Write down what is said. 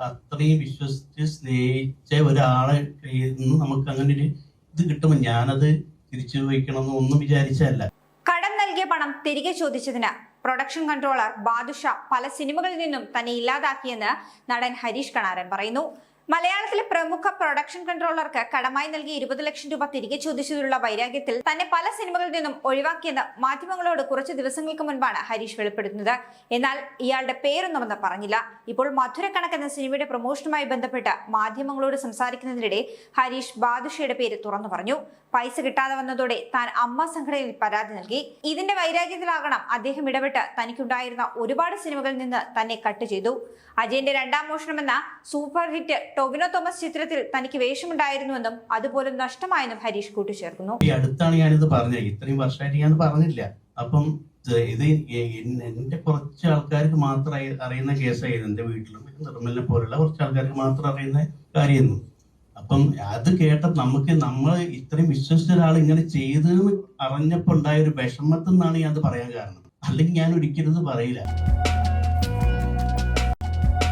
അത്രയും വിശ്വസിച്ച് സ്നേഹിച്ച ഒരാളെ നിന്ന് നമുക്ക് അങ്ങനെ ഒരു ഇത് കിട്ടുമ്പോൾ ഞാനത് തിരിച്ചു വയ്ക്കണമെന്ന് ഒന്നും വിചാരിച്ചല്ല കടം നൽകിയ പണം തിരികെ ചോദിച്ചതിന് പ്രൊഡക്ഷൻ കൺട്രോളർ ബാദുഷ പല സിനിമകളിൽ നിന്നും തന്നെ ഇല്ലാതാക്കിയെന്ന് നടൻ ഹരീഷ് കണാരൻ പറയുന്നു. മലയാളത്തിലെ പ്രമുഖ പ്രൊഡക്ഷൻ കൺട്രോളർക്ക് കടമായി നൽകി ഇരുപത് ലക്ഷം രൂപ തിരികെ ചോദിച്ചതിലുള്ള വൈരാഗ്യത്തിൽ തന്നെ പല സിനിമകളിൽ നിന്നും ഒഴിവാക്കിയെന്ന് മാധ്യമങ്ങളോട് കുറച്ച് ദിവസങ്ങൾക്ക് മുൻപാണ് ഹരീഷ് വെളിപ്പെടുത്തുന്നത്. എന്നാൽ ഇയാളുടെ പേരൊന്നും അന്ന് പറഞ്ഞില്ല. ഇപ്പോൾ മധുരക്കണക്ക് എന്ന സിനിമയുടെ പ്രൊമോഷനുമായി ബന്ധപ്പെട്ട് മാധ്യമങ്ങളോട് സംസാരിക്കുന്നതിനിടെ ഹരീഷ് ബാദുഷയുടെ പേര് തുറന്നു പറഞ്ഞു. പൈസ കിട്ടാതെ വന്നതോടെ താൻ അമ്മ സംഘടനയിൽ പരാതി നൽകി. ഇതിന്റെ വൈരാഗ്യത്തിലാകണം അദ്ദേഹം ഇടപെട്ട് തനിക്കുണ്ടായിരുന്ന ഒരുപാട് സിനിമകളിൽ നിന്ന് തന്നെ കട്ട് ചെയ്തു. അജയന്റെ രണ്ടാം മോഷണമെന്ന സൂപ്പർ ഹിറ്റ് ടൊവിനോ തോമസ് ചിത്രത്തിൽ തനിക്ക് വേഷമുണ്ടായിരുന്നുവെന്നും അതുപോലും നഷ്ടമായെന്നും ഹരീഷ് കൂട്ടിച്ചേർക്കുന്നു. ഈ അടുത്താണ് ഞാനിത് പറഞ്ഞത്. ഇത്രയും വർഷമായിട്ട് ഞാൻ പറഞ്ഞില്ല. അപ്പം ഇത് എന്റെ കുറച്ച് ആൾക്കാർക്ക് മാത്രം അറി- അറിയുന്ന കേസായിരുന്നു. എന്റെ വീട്ടിലും നിർമ്മലിനെ പോലുള്ള കുറച്ച് ആൾക്കാർക്ക് മാത്രം അറിയുന്ന കാര്യമായിരുന്നു. അപ്പം അത് കേട്ട നമുക്ക് നമ്മൾ ഇത്രയും വിശ്വസിച്ച ഒരാൾ ഇങ്ങനെ ചെയ്തെന്ന് അറിഞ്ഞപ്പോ ഉണ്ടായ ഒരു വിഷമത്തിൽ നിന്നാണ് ഞാൻ അത് പറയാൻ കാരണം. അല്ലെങ്കിൽ ഞാൻ ഒരിക്കലും പറയില്ല.